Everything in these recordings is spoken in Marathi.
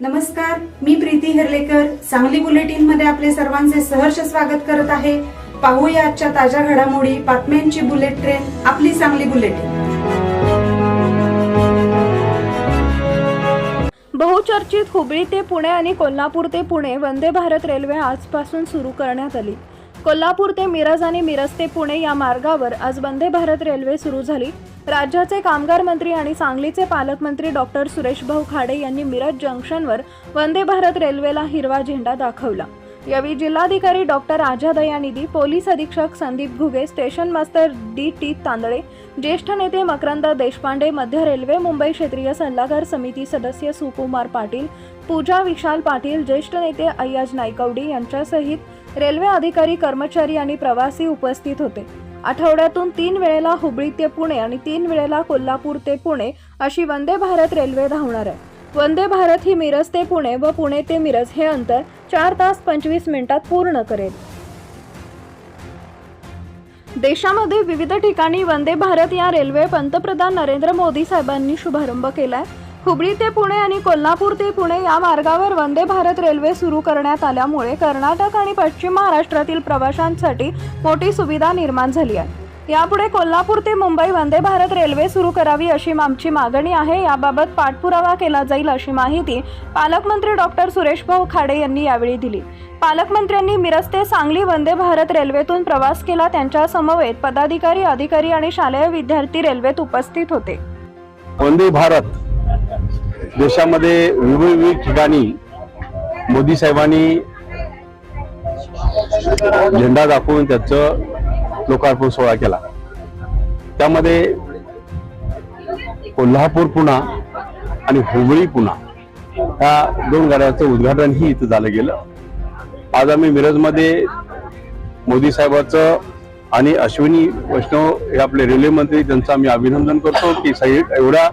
नमस्कार मी प्रीती हिरलेकर. सांगली बुलेटिनमध्ये आपले सर्वांचे सहर्ष स्वागत करत आहे. पाहूया आजच्या ताज्या घडामोडी बातम्यांची बुलेट ट्रेन आपली सांगली बुलेटिन. बहुचर्चित हुबळी ते पुणे आणि कोल्हापूर ते पुणे वंदे भारत रेल्वे आजपासून सुरू करण्यात आली. कोल्हापूर ते मिरज आणि मिरज ते पुणे या मार्गावर आज वंदे भारत रेल्वे सुरू झाली. राज्याचे कामगार मंत्री आणि सांगलीचे पालकमंत्री डॉक्टर सुरेशभाऊ खाडे यांनी मिरज जंक्शनवर वंदे भारत रेल्वेला हिरवा झेंडा दाखवला. यावेळी जिल्हाधिकारी डॉक्टर राजा दयानिधी पोलीस अधीक्षक Sandeep Ghuge station master D T Tandale ज्येष्ठ नेते मकरंद देशपांडे मध्य रेल्वे मुंबई क्षेत्रीय सल्लागार समिती सदस्य सुकुमार पाटील पूजा विशाल पाटील ज्येष्ठ नेते अय्याज नायकवडी यांच्यासहित रेल्वे अधिकारी कर्मचारी आणि प्रवासी उपस्थित होते. आठवड्यातून तीन वेळेला हुबळी ते पुणे आणि तीन वेळेला कोल्हापूर ते पुणे अशी वंदे भारत रेल्वे धावणार आहे. वंदे भारत ही मिरज ते पुणे व पुणे ते मिरज हे अंतर चार तास पंचवीस मिनिटात पूर्ण करेल. देशामध्ये विविध ठिकाणी वंदे भारत या रेल्वे पंतप्रधान नरेंद्र मोदी साहेबांनी शुभारंभ केला आहे हुबळी ते पुणे आणि कोल्हापूर ते पुणे या मार्गावर वंदे भारत रेल्वे सुरू करण्यात आल्यामुळे कर्नाटक आणि पश्चिम महाराष्ट्रातील प्रवाशांसाठी मोठी सुविधा निर्माण झाली आहे. यापुढे कोल्हापूर ते मुंबई वंदे भारत रेल्वे सुरू करावी अशी आमची मागणी आहे. याबाबत पाठपुरावा केला जाईल अशी माहिती पालकमंत्री डॉक्टर सुरेशभाऊ खाडे यांनी यावेळी दिली. पालकमंत्र्यांनी मिरज ते सांगली वंदे भारत रेल्वेतून प्रवास केला. त्यांच्या समवेत पदाधिकारी अधिकारी आणि शालेय विद्यार्थी रेल्वेत उपस्थित होते. वंदे भारत देशामध्ये विविध ठिकाणी मोदी साहेबांनी झेंडा दाखवून त्याचं लोकार्पण सोहळा केला. त्यामध्ये कोल्हापूर पुणा आणि हुबळी पुणा ह्या दोन गाड्याचं उद्घाटनही इथं झालं गेलं. आज आम्ही मिरजमध्ये मोदी साहेबाचं आणि अश्विनी वैष्णव हे आपले रेल्वे मंत्री त्यांचं आम्ही अभिनंदन करतो की सगळे एवढ्या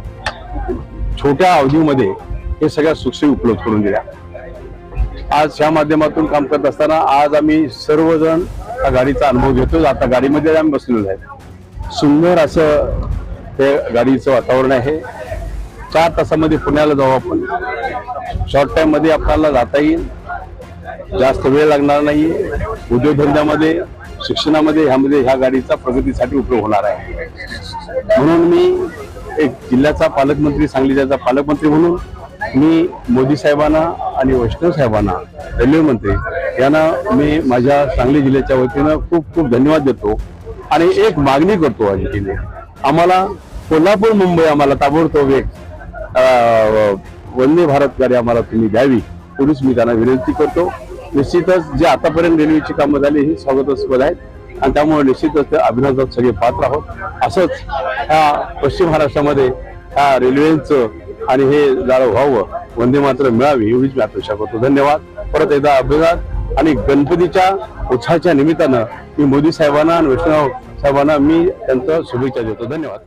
छोट्या अवधीमध्ये हे सगळ्या सुखसोयी उपलब्ध करून दिल्या. आज या माध्यमातून काम करत असताना आज आम्ही सर्वजण त्या गाडीचा अनुभव घेतो आता गाडीमध्ये आम्ही बसलेलो आहे. सुंदर असं हे गाडीचं वातावरण आहे. चार तासामध्ये पुण्याला जाऊ आपण. शॉर्ट टाईममध्ये आपल्याला जाता येईल. जास्त वेळ लागणार नाही. उद्योगधंद्यामध्ये शिक्षणामध्ये ह्यामध्ये ह्या गाडीचा प्रगतीसाठी उपयोग होणार आहे. म्हणून मी जिल्ह्याचा पालकमंत्री सांगली जिल्ह्याचा पालकमंत्री म्हणून मी मोदी साहेबांना आणि वैष्णव साहेबांना रेल्वे मंत्री यांना मी माझ्या सांगली जिल्ह्याच्या वतीनं खूप खूप धन्यवाद देतो. आणि एक मागणी करतो आणखीने. आम्हाला कोल्हापूर मुंबई आम्हाला ताबडतोब एक वंदे भारत गाडी आम्हाला तुम्ही द्यावी एवढीच मी त्यांना विनंती करतो. निश्चितच जे आतापर्यंत रेल्वेची कामं झाली ही स्वागतास्पद आहेत. आणि त्यामुळे निश्चितच ते अभिनंदनात सगळे पात्र आहोत. असंच ह्या पश्चिम महाराष्ट्रामध्ये ह्या रेल्वेचं आणि हे जाळं व्हावं वंदे मात्र मिळावी एवढीच मी अपेक्षा करतो. धन्यवाद. परत एकदा अभिवाद आणि गणपतीच्या उत्साहाच्या निमित्तानं मी मोदी साहेबांना आणि वैष्णव साहेबांना मी त्यांचं शुभेच्छा देतो. धन्यवाद.